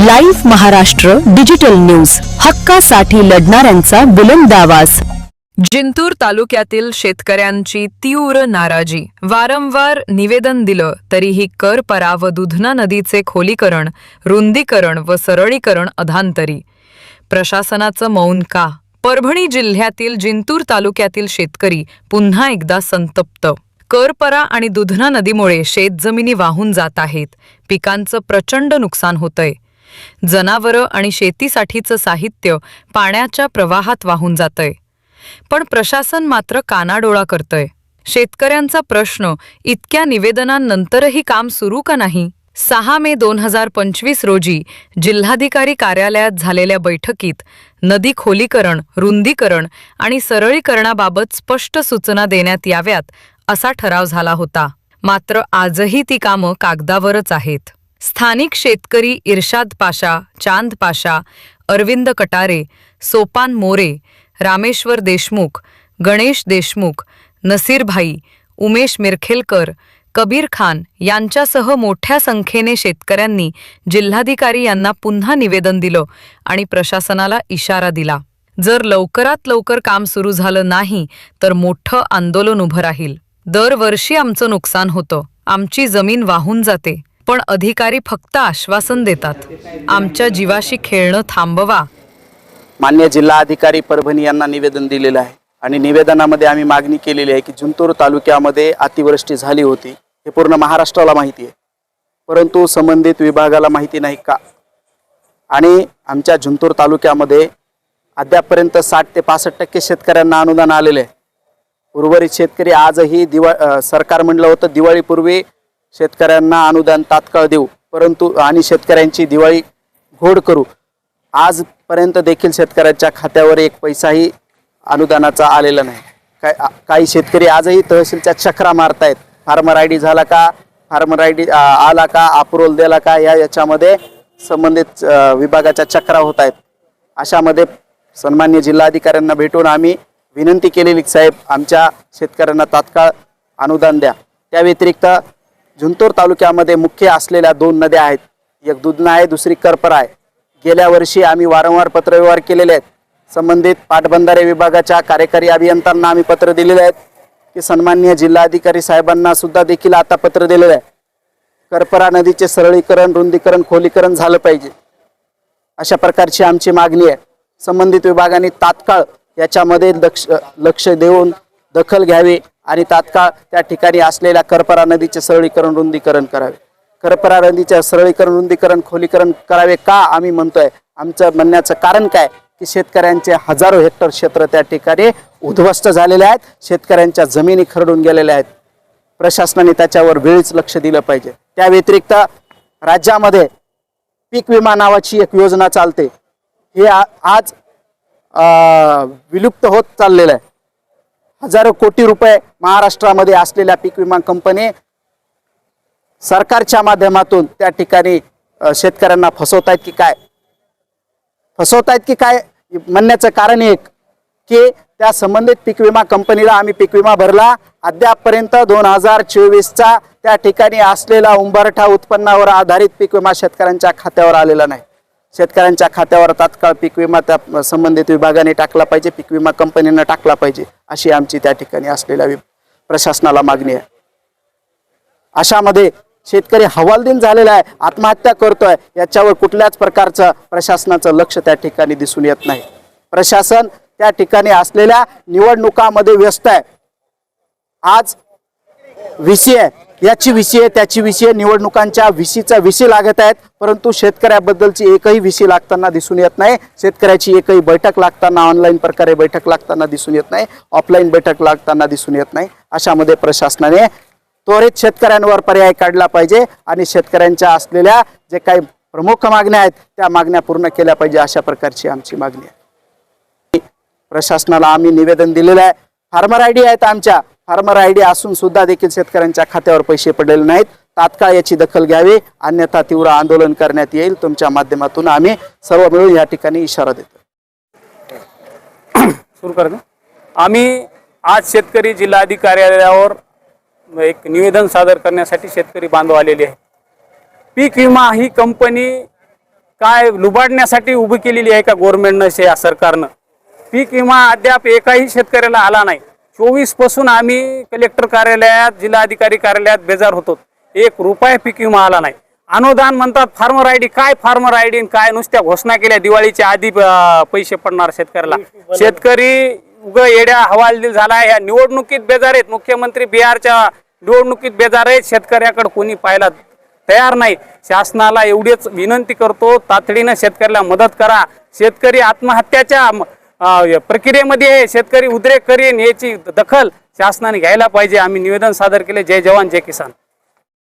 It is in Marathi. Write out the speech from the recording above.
Live Maharashtra digital news. हक्कासाठी लढणाऱ्यांचा बुलंद आवाज. जिंतूर तालुक्यातील शेतकऱ्यांची तीव्र नाराजी. वारंवार निवेदन दिलं तरीही कर परा व दुधना नदीचे खोलीकरण रुंदीकरण व सरळीकरण अधांतरी. प्रशासनाचं मौन का? परभणी जिल्ह्यातील जिंतूर तालुक्यातील शेतकरी पुन्हा एकदा संतप्त. करपरा आणि दुधना नदीमुळे शेतजमिनी वाहून जात आहेत. पिकांचं प्रचंड नुकसान होतंय. जनावरं आणि शेतीसाठीचं साहित्य पाण्याच्या प्रवाहात वाहून जातंय. पण प्रशासन मात्र कानाडोळा करतंय. शेतकऱ्यांचा प्रश्न इतक्या निवेदनांनंतरही काम सुरू का नाही? सहा मे दोन हजार पंचवीस रोजी जिल्हाधिकारी कार्यालयात झालेल्या बैठकीत नदी खोलीकरण रुंदीकरण आणि सरळीकरणाबाबत स्पष्ट सूचना देण्यात याव्यात असा ठराव झाला होता. मात्र आजही ती कामं कागदावरच आहेत. स्थानिक शेतकरी इर्शाद पाशा चांद पाशा अरविंद कटारे सोपान मोरे रामेश्वर देशमुख गणेश देशमुख नसीरभाई उमेश मिरखेलकर कबीर खान यांच्यासह मोठ्या संख्येने शेतकऱ्यांनी जिल्हाधिकारी यांना पुन्हा निवेदन दिलं आणि प्रशासनाला इशारा दिला. जर लवकरात लवकर काम सुरू झालं नाही तर मोठं आंदोलन उभं राहील. दरवर्षी आमचं नुकसान होतं. आमची जमीन वाहून जाते. पण अधिकारी फक्त आश्वासन देतात. आमच्या जीवाशी खेळणं थांबवा. मान्य जिल्हाधिकारी परभणी यांना निवेदन दिलेलं आहे. आणि निवेदनामध्ये आम्ही मागणी केलेली आहे की जुंतूर तालुक्यामध्ये अतिवृष्टी झाली होती. हे पूर्ण महाराष्ट्राला माहिती आहे. परंतु संबंधित विभागाला माहिती नाही का? आणि आमच्या जिंतूर तालुक्यामध्ये अद्यापपर्यंत साठ ते पासष्ट टक्के शेतकऱ्यांना अनुदान आलेले आहे. उर्वरित शेतकरी आजही दिवा सरकार म्हणलं होतं दिवाळीपूर्वी शेतकऱ्यांना अनुदान तात्काळ देऊ परंतु आणि शेतकऱ्यांची दिवाळी घोड करू. आजपर्यंत देखील शेतकऱ्यांच्या खात्यावर एक पैसाही अनुदानाचा आलेला नाही. काय काही शेतकरी आजही तहसीलच्या चक्रा मारतायत. फार्मर आय डी झाला का फार्मर आय डी आला का अप्रुव्हल दिला का या याच्यामध्ये संबंधित विभागाच्या चक्रा होत आहेत अशामध्ये सन्मान्य जिल्हाधिकाऱ्यांना भेटून आम्ही विनंती केलेली साहेब आमच्या शेतकऱ्यांना तात्काळ अनुदान द्या. त्या व्यतिरिक्त जिंतूर तालुक्यामध्ये मुख्य असलेल्या दोन नद्या आहेत. एक दुधना आहे दुसरी करपरा आहे. गेल्या वर्षी आम्ही वारंवार पत्रव्यवहार केलेले आहेत. संबंधित पाटबंधारे विभागाच्या कार्यकारी अभियंत्यांना आम्ही पत्र दिलेले आहेत. की सन्मान्य जिल्हाधिकारी साहेबांना सुद्धा देखील आता पत्र दिलेलं आहे. करपरा नदीचे सरळीकरण रुंदीकरण खोलीकरण झालं पाहिजे. अशा प्रकारची आमची मागणी आहे. संबंधित विभागाने तात्काळ याच्यामध्ये लक्ष लक्ष देऊन दखल घ्यावी. आणि तात्काळ त्या ठिकाणी असलेल्या करपरा नदीचे सरळीकरण रुंदीकरण करावे. करपरा नदीचे सरळीकरण रुंदीकरण खोलीकरण करावे का आम्ही म्हणतोय? आमचं म्हणण्याचं कारण काय? की शेतकऱ्यांचे हजारो हेक्टर क्षेत्र त्या ठिकाणी उद्ध्वस्त झालेले आहेत. शेतकऱ्यांच्या जमिनी खरडून गेलेल्या आहेत. प्रशासनाने त्याच्यावर वेळीच लक्ष दिलं पाहिजे. त्या व्यतिरिक्त राज्यामध्ये पीक विमा नावाची एक योजना चालते. हे आ- आज विलुप्त होत चाललेलं आहे. हजारो कोटी रुपये महाराष्ट्रामध्ये असलेल्या पीक विमा कंपनी सरकारच्या माध्यमातून त्या ठिकाणी शेतकऱ्यांना फसवतायत की काय? फसवतायत की काय? म्हणण्याचं कारण एक की त्या संबंधित पीक विमा कंपनीला आम्ही पीक विमा भरला. अद्यापपर्यंत दोन हजार चोवीसचा त्या ठिकाणी असलेला उंबरठा उत्पन्नावर आधारित पीक विमा शेतकऱ्यांच्या खात्यावर आलेला नाही. शेतकऱ्यांच्या खात्यावर तात्काळ पीक विमा त्या संबंधित विभागाने टाकला पाहिजे पीक विमा कंपनीनं टाकला पाहिजे अशी आमची त्या ठिकाणी असलेल्या वि- प्रशासनाला मागणी आहे. अशामध्ये शेतकरी हवालदिन झालेला आहे आत्महत्या करतोय याच्यावर कुठल्याच प्रकारचं प्रशासनाचं लक्ष त्या ठिकाणी दिसून येत नाही. प्रशासन त्या ठिकाणी असलेल्या निवडणुकामध्ये व्यस्त आहे. आज विषय आहे याची विषय आहे त्याची विषय निवडणुकांच्या विशीचा विषय लागत आहेत परंतु शेतकऱ्याबद्दलची एकही विसी लागताना दिसून येत नाही. शेतकऱ्याची एकही बैठक लागताना ऑनलाईन प्रकारे बैठक लागताना दिसून येत नाही. ऑफलाईन बैठक लागताना दिसून येत नाही. अशामध्ये प्रशासनाने त्वरित शेतकऱ्यांवर पर्याय काढला पाहिजे आणि शेतकऱ्यांच्या असलेल्या जे काही प्रमुख मागण्या आहेत त्या मागण्या पूर्ण केल्या पाहिजे अशा प्रकारची आमची मागणी आहे. प्रशासनाला आम्ही निवेदन दिलेलं आहे. फार्मर आय डी आहेत आमच्या. फार्मर आय डी असून सुद्धा देखील शेतकऱ्यांच्या खात्यावर पैसे पडलेले नाहीत. तात्काळ याची दखल घ्यावी अन्यथा तीव्र आंदोलन करण्यात येईल. तुमच्या माध्यमातून आम्ही सर्व मिळून या ठिकाणी इशारा देतो सुरू कर आम्ही आज शेतकरी जिल्हाधिकार्यालयावर एक निवेदन सादर करण्यासाठी शेतकरी बांधव आलेले आहे पीक विमा ही कंपनी काय लुबाडण्यासाठी उभी केलेली आहे का गव्हर्नमेंटनं या सरकारनं? पीक विमा अद्याप एकाही शेतकऱ्याला आला नाही. चोवीसपासून आम्ही कलेक्टर कार्यालयात जिल्हाधिकारी कार्यालयात बेजार होतो. एक रुपया पीक विमा आला नाही. अनुदान म्हणतात फार्मर आयडी काय? फार्मर आयडी काय? नुसत्या घोषणा केल्या दिवाळीच्या आधी पैसे पडणार शेतकऱ्याला. शेतकरी उग येड्या हवालदिल झाला या निवडणुकीत बेजार आहेत. मुख्यमंत्री बिहारच्या निवडणुकीत बेजार आहेत. शेतकऱ्याकडे कोणी पाहायला तयार नाही. शासनाला एवढीच विनंती करतो तातडीनं शेतकऱ्याला मदत करा. शेतकरी आत्महत्याच्या प्रक्रियेमध्ये आहे. शेतकरी उद्रेक करीन याची दखल शासनाने घ्यायला पाहिजे आम्ही निवेदन सादर केले जय जवान जय किसान